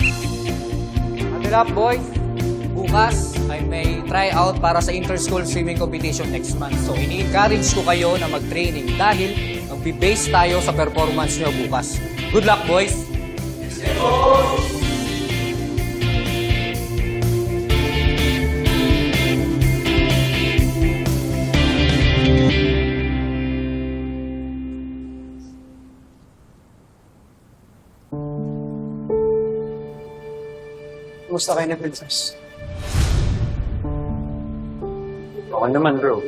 Huddle boys! Bukas ay may tryout para sa inter-school swimming competition next month. So, ini-encourage ko kayo na mag-training dahil magbe-base tayo sa performance nyo bukas. Good luck, boys! Kumusta kayo na, Princess? Okay naman, bro.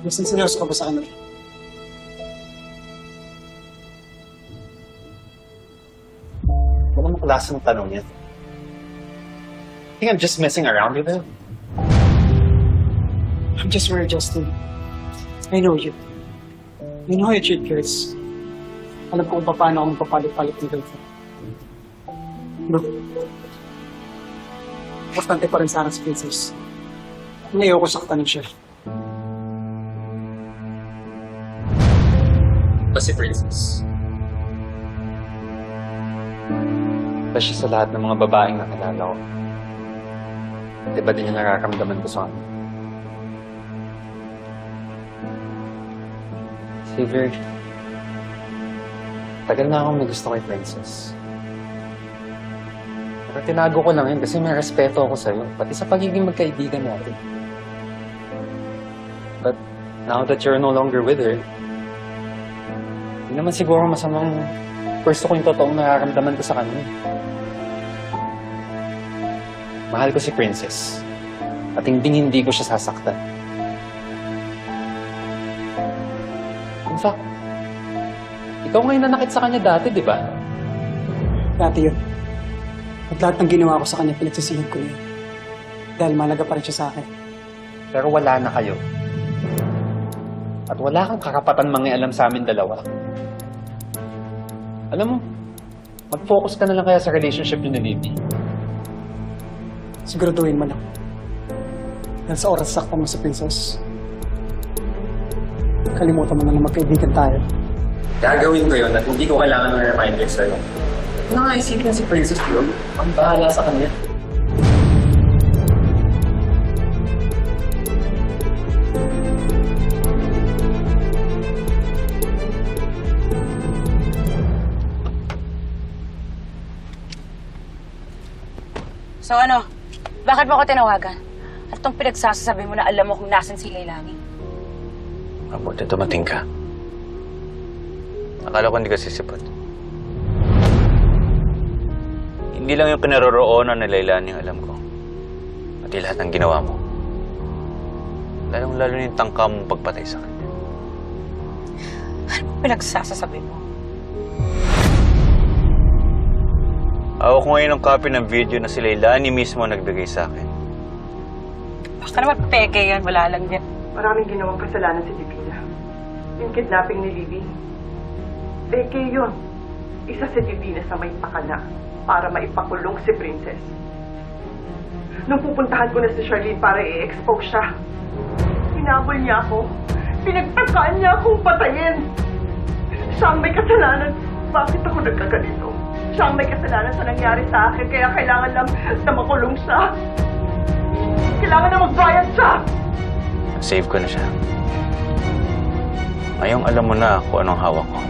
Mas seryoso ka ba sa kanila? Anong klaseng tanong yan? I think I'm just messing around with him. I'm just worried, Justin. I know you. You know how you treat girls. Alam ko kung paano ako magpapalit-palit ng girlfriend. Bro, importante pa rin sa akin si Princess. Ngayon ko saktan siya. Kasi princess. Ba siya sa lahat ng mga babaeng nakilala ko. Di ba din yung nararamdaman ko sa kanya? Xavier, tagal na akong may gusto kay Princess. Pero tinago ko lang yun kasi may respeto ako sa'yo, pati sa pagiging magkaibigan natin. But now that you're no longer with her, hindi naman siguro masamang first ko yung totoong nararamdaman ko sa kanya. Mahal ko si Princess. At hindi hindi ko siya sasaktan. Fact, ikaw ngayon nanakit sa kanya dati, di ba? Dati yun. At lahat ng ginawa ko sa kanya, pinagsisihin ko yun. Dahil malaga pa rin siya sa akin. Pero wala na kayo. At wala kang karapatan mangialam sa amin dalawa. Alam mo, mag-focus ka na lang kaya sa relationship ni Libby. Siguraduhin mo lang. Dahil sa oras sakta mo sa Princess, kalimutan mo na lang magkaibigan tayo. Gagawin ko yun at hindi ko kailangan ng reminder sa'yo. Nakaisip na si Princess bro. Ang bahala sa kanya. So ano, bakit mo ako tinawagan? At itong pinagsasasabi mo na alam mo kung nasan si Leilani? Mabuti dumating ka. Akala ko hindi ka sisipot. Hindi lang yung kinaroroonan ni Lailani yung alam ko. Pati lahat ng ginawa mo. Lalong-lalo na yung tangka mong pagpatay sa kanya. Ano pinagsasasabi mo? Hawak ko ngayon ang copy ng video na si Lailani mismo ang nagbigay sa akin. Baka naman peke yan, wala lang yan. Maraming ginawang kasalanan si Divina. Yung kidnapping ni Libby. Peke yun. Isa si Divina sa may pakana para maipakulong si Princess. Nung pupuntahan ko na si Charlene para i-expose siya, hinabol niya ako. Pinagtakaan niya akong patayin. Siya ang may kasalanan. Bakit ako nagkaganito? Siya ang may kasalanan sa nangyari sa akin, kaya kailangan lang na makulong siya. Kailangan na magbayad siya. Save ko na siya. Ngayong alam mo na kung anong hawak ko.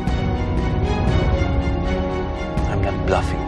I'm not bluffing,